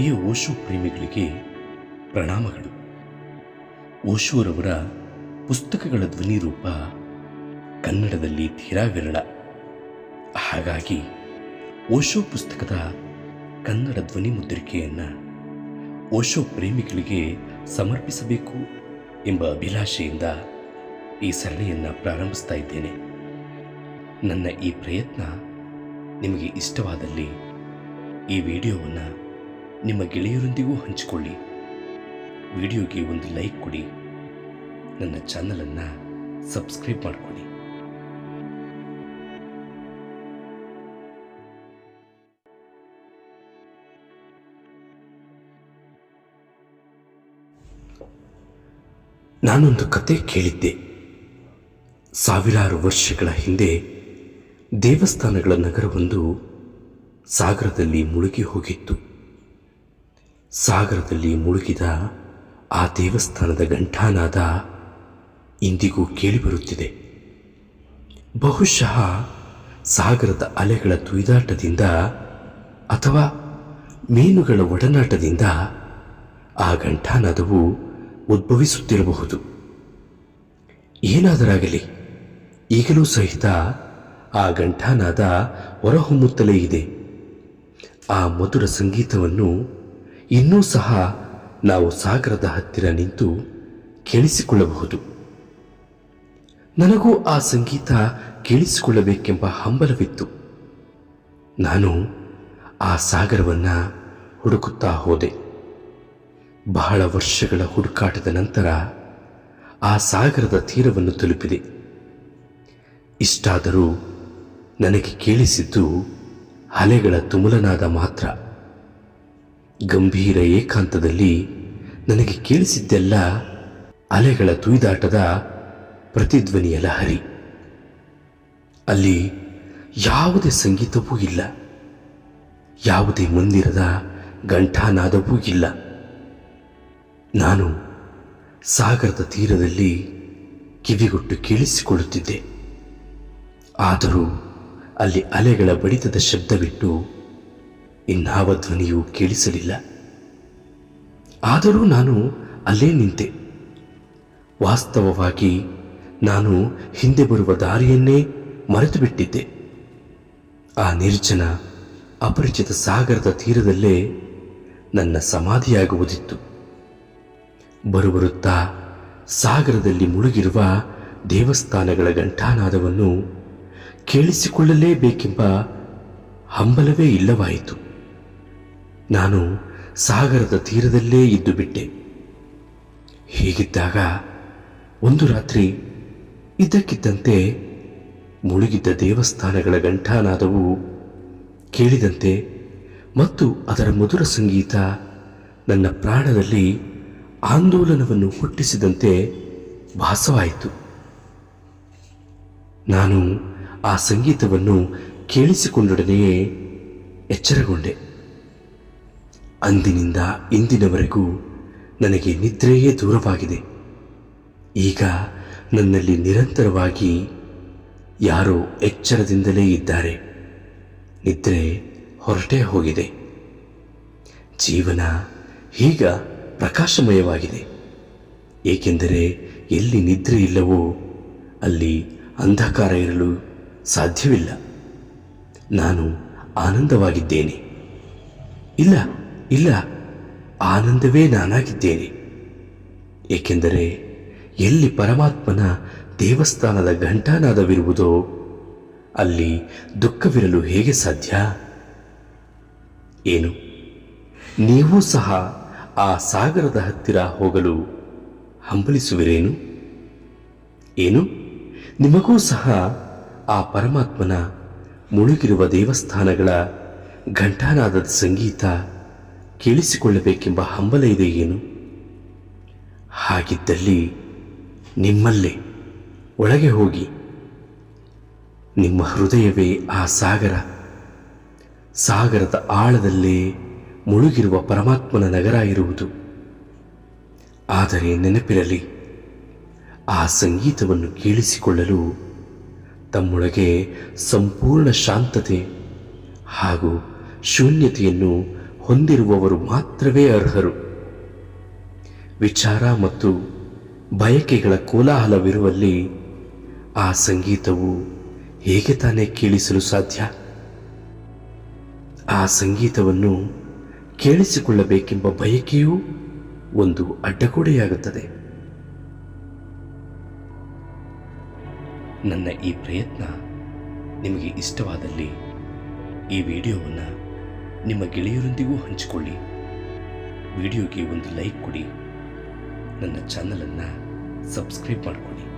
ಓಶು ಪ್ರೇಮಿಗಳಿಗೆ ಪ್ರಣಾಮಗಳು. ಓಶುರವರ ಪುಸ್ತಕಗಳ ಧ್ವನಿ ರೂಪ ಕನ್ನಡದಲ್ಲಿ ತೀರಾ ವಿರಳ ಹಾಗಾಗಿ ಓಶೋ ಪುಸ್ತಕದ ಕನ್ನಡ ಧ್ವನಿ ಮುದ್ರಿಕೆಯನ್ನು ಓಶೋ ಪ್ರೇಮಿಗಳಿಗೆ ಸಮರ್ಪಿಸಬೇಕು ಎಂಬ ಅಭಿಲಾಷೆಯಿಂದ ಈ ಸರಣಿಯನ್ನು ಪ್ರಾರಂಭಿಸ್ತಾ ಇದ್ದೇನೆ. ನನ್ನ ಈ ಪ್ರಯತ್ನ ನಿಮಗೆ ಇಷ್ಟವಾದಲ್ಲಿ ಈ ವಿಡಿಯೋವನ್ನು ನಿಮ್ಮ ಗೆಳೆಯರೊಂದಿಗೂ ಹಂಚಿಕೊಳ್ಳಿ. ವಿಡಿಯೋಗೆ ಒಂದು ಲೈಕ್ ಕೊಡಿ. ನನ್ನ ಚಾನಲನ್ನು ಸಬ್ಸ್ಕ್ರೈಬ್ ಮಾಡಿಕೊಳ್ಳಿ. ನಾನೊಂದು ಕತೆ ಕೇಳಿದ್ದೆ. ಸಾವಿರಾರು ವರ್ಷಗಳ ಹಿಂದೆ ದೇವಸ್ಥಾನಗಳ ನಗರವೊಂದು ಸಾಗರದಲ್ಲಿ ಮುಳುಗಿ ಹೋಗಿತ್ತು. ಸಾಗರದಲ್ಲಿ ಮುಳುಗಿದ ಆ ದೇವಸ್ಥಾನದ ಘಂಟಾನಾದ ಇಂದಿಗೂ ಕೇಳಿಬರುತ್ತಿದೆ ಬಹುಶಃ ಸಾಗರದ ಅಲೆಗಳ ತುಯ್ದಾಟದಿಂದ ಅಥವಾ ಮೀನುಗಳ ಒಡನಾಟದಿಂದ ಆ ಘಂಟಾನಾದವು ಉದ್ಭವಿಸುತ್ತಿರಬಹುದು. ಏನಾದರಾಗಲಿ, ಈಗಲೂ ಸಹಿತ ಆ ಘಂಟಾನಾದ ಹೊರಹೊಮ್ಮುತ್ತಲೇ ಇದೆ. ಆ ಮಧುರ ಸಂಗೀತವನ್ನು ಇನ್ನೂ ಸಹ ನಾವು ಸಾಗರದ ಹತ್ತಿರ ನಿಂತು ಕೇಳಿಸಿಕೊಳ್ಳಬಹುದು. ನನಗೂ ಆ ಸಂಗೀತ ಕೇಳಿಸಿಕೊಳ್ಳಬೇಕೆಂಬ ಹಂಬಲವಿತ್ತು. ನಾನು ಆ ಸಾಗರವನ್ನ ಹುಡುಕುತ್ತಾ ಹೋದೆ. ಬಹಳ ವರ್ಷಗಳ ಹುಡುಕಾಟದ ನಂತರ ಆ ಸಾಗರದ ತೀರವನ್ನು ತಲುಪಿದೆ. ಇಷ್ಟಾದರೂ ನನಗೆ ಕೇಳಿಸಿದ್ದು ಅಲೆಗಳ ತುಮುಲನಾದ ಮಾತ್ರ. ಗಂಭೀರ ಏಕಾಂತದಲ್ಲಿ ನನಗೆ ಕೇಳಿಸಿದ್ದೆಲ್ಲ ಅಲೆಗಳ ತುಯ್ದಾಟದ ಪ್ರತಿಧ್ವನಿಯ ಲಹರಿ ಅಲ್ಲಿ ಯಾವುದೇ ಸಂಗೀತವೂ ಇಲ್ಲ. ಯಾವುದೇ ಮಂದಿರದ ಗಂಠಾನಾದವೂ ಇಲ್ಲ. ನಾನು ಸಾಗರದ ತೀರದಲ್ಲಿ ಕಿವಿಗೊಟ್ಟು ಕೇಳಿಸಿಕೊಳ್ಳುತ್ತಿದ್ದೆ. ಆದರೂ ಅಲ್ಲಿ ಅಲೆಗಳ ಬಡಿತದ ಶಬ್ದವಿಟ್ಟು ಇನ್ನಾವ ಧ್ವನಿಯೂ ಕೇಳಿಸಲಿಲ್ಲ. ಆದರೂ ನಾನು ಅಲ್ಲೇ ನಿಂತೆ. ವಾಸ್ತವವಾಗಿ ನಾನು ಹಿಂದೆ ಬರುವ ದಾರಿಯನ್ನೇ ಮರೆತು ಬಿಟ್ಟಿದ್ದೆ ಆ ನಿರ್ಜನ, ಅಪರಿಚಿತ ಸಾಗರದ ತೀರದಲ್ಲೇ ನನ್ನ ಸಮಾಧಿಯಾಗುವುದಿತ್ತು. ಬರುಬರುತ್ತಾ ಸಾಗರದಲ್ಲಿ ಮುಳುಗಿರುವ ದೇವಸ್ಥಾನಗಳ ಘಂಟಾನಾದವನ್ನು ಕೇಳಿಸಿಕೊಳ್ಳಲೇಬೇಕೆಂಬ ಹಂಬಲವೇ ಇಲ್ಲವಾಯಿತು. ನಾನು ಸಾಗರದ ತೀರದಲ್ಲೇ ಇದ್ದು ಬಿಟ್ಟೆ. ಹೀಗಿದ್ದಾಗ ಒಂದು ರಾತ್ರಿ ಇದ್ದಕ್ಕಿದ್ದಂತೆ ಮುಳುಗಿದ್ದ ದೇವಸ್ಥಾನಗಳ ಘಂಟಾನಾದವು ಕೇಳಿದಂತೆ ಮತ್ತು ಅದರ ಮಧುರ ಸಂಗೀತ ನನ್ನ ಪ್ರಾಣದಲ್ಲಿ ಆಂದೋಲನವನ್ನು ಹುಟ್ಟಿಸಿದಂತೆ ಭಾಸವಾಯಿತು. ನಾನು ಆ ಸಂಗೀತವನ್ನು ಕೇಳಿಸಿಕೊಂಡೊಡನೆಯೇ ಎಚ್ಚರಗೊಂಡೆ. ಅಂದಿನಿಂದ ಇಂದಿನವರೆಗೂ ನನಗೆ ನಿದ್ರೆಯೇ ದೂರವಾಗಿದೆ. ಈಗ ನನ್ನಲ್ಲಿ ನಿರಂತರವಾಗಿ ಯಾರೋ ಎಚ್ಚರದಿಂದಲೇ ಇದ್ದಾರೆ. ನಿದ್ರೆ ಹೊರಟೇ ಹೋಗಿದೆ. ಜೀವನ ಈಗ ಪ್ರಕಾಶಮಯವಾಗಿದೆ. ಏಕೆಂದರೆ ಎಲ್ಲಿ ನಿದ್ರೆ ಇಲ್ಲವೋ ಅಲ್ಲಿ ಅಂಧಕಾರ ಇರಲು ಸಾಧ್ಯವಿಲ್ಲ. ನಾನು ಆನಂದವಾಗಿದ್ದೇನೆ. ಇಲ್ಲ. ಇಲ್ಲ, ಆನಂದವೇ ನಾನಾಗಿದ್ದೇನೆ. ಏಕೆಂದರೆ ಎಲ್ಲಿ ಪರಮಾತ್ಮನ ದೇವಸ್ಥಾನದ ಘಂಟಾನಾದವಿರುವುದೋ, ಅಲ್ಲಿ ದುಃಖವಿರಲು ಹೇಗೆ ಸಾಧ್ಯ? ಏನು, ನೀವೂ ಸಹ ಆ ಸಾಗರದ ಹತ್ತಿರ ಹೋಗಲು ಹಂಬಲಿಸುವಿರೇನು? ಏನು, ನಿಮಗೂ ಸಹ ಆ ಪರಮಾತ್ಮನ ಮುಳುಗಿರುವ ದೇವಸ್ಥಾನಗಳ ಘಂಟಾನಾದದ ಸಂಗೀತ ಕೇಳಿಸಿಕೊಳ್ಳಬೇಕೆಂಬ ಹಂಬಲ ಇದೆ ಏನು? ಹಾಗಿದ್ದಲ್ಲಿ ನಿಮ್ಮಲ್ಲೇ ಒಳಗೆ ಹೋಗಿ. ನಿಮ್ಮ ಹೃದಯವೇ ಆ ಸಾಗರ. ಸಾಗರದ ಆಳದಲ್ಲೇ ಮುಳುಗಿರುವ ಪರಮಾತ್ಮನ ನಗರ ಇರುವುದು. ಆದರೆ ನೆನಪಿರಲಿ, ಆ ಸಂಗೀತವನ್ನು ಕೇಳಿಸಿಕೊಳ್ಳಲು ತಮ್ಮೊಳಗೆ ಸಂಪೂರ್ಣ ಶಾಂತತೆ ಹಾಗೂ ಶೂನ್ಯತೆಯನ್ನು ಹೊಂದಿರುವವರು ಮಾತ್ರವೇ ಅರ್ಹರು. ವಿಚಾರ ಮತ್ತು ಬಯಕೆಗಳ ಕೋಲಾಹಲವಿರುವಲ್ಲಿ ಆ ಸಂಗೀತವು ಹೇಗೆ ತಾನೇ ಕೇಳಿಸಲು ಸಾಧ್ಯ? ಆ ಸಂಗೀತವನ್ನು ಕೇಳಿಸಿಕೊಳ್ಳಬೇಕೆಂಬ ಬಯಕೆಯೂ ಒಂದು ಅಡ್ಡಗೋಡೆಯಾಗುತ್ತದೆ. ನನ್ನ ಈ ಪ್ರಯತ್ನ ನಿಮಗೆ ಇಷ್ಟವಾದಲ್ಲಿ ಈ ವಿಡಿಯೋವನ್ನು ನಿಮ್ಮ ಗೆಳೆಯರೊಂದಿಗೂ ಹಂಚಿಕೊಳ್ಳಿ. ವಿಡಿಯೋಗೆ ಒಂದು ಲೈಕ್ ಕೊಡಿ. ನನ್ನ ಚಾನಲನ್ನು ಸಬ್ಸ್ಕ್ರೈಬ್ ಮಾಡಿಕೊಳ್ಳಿ.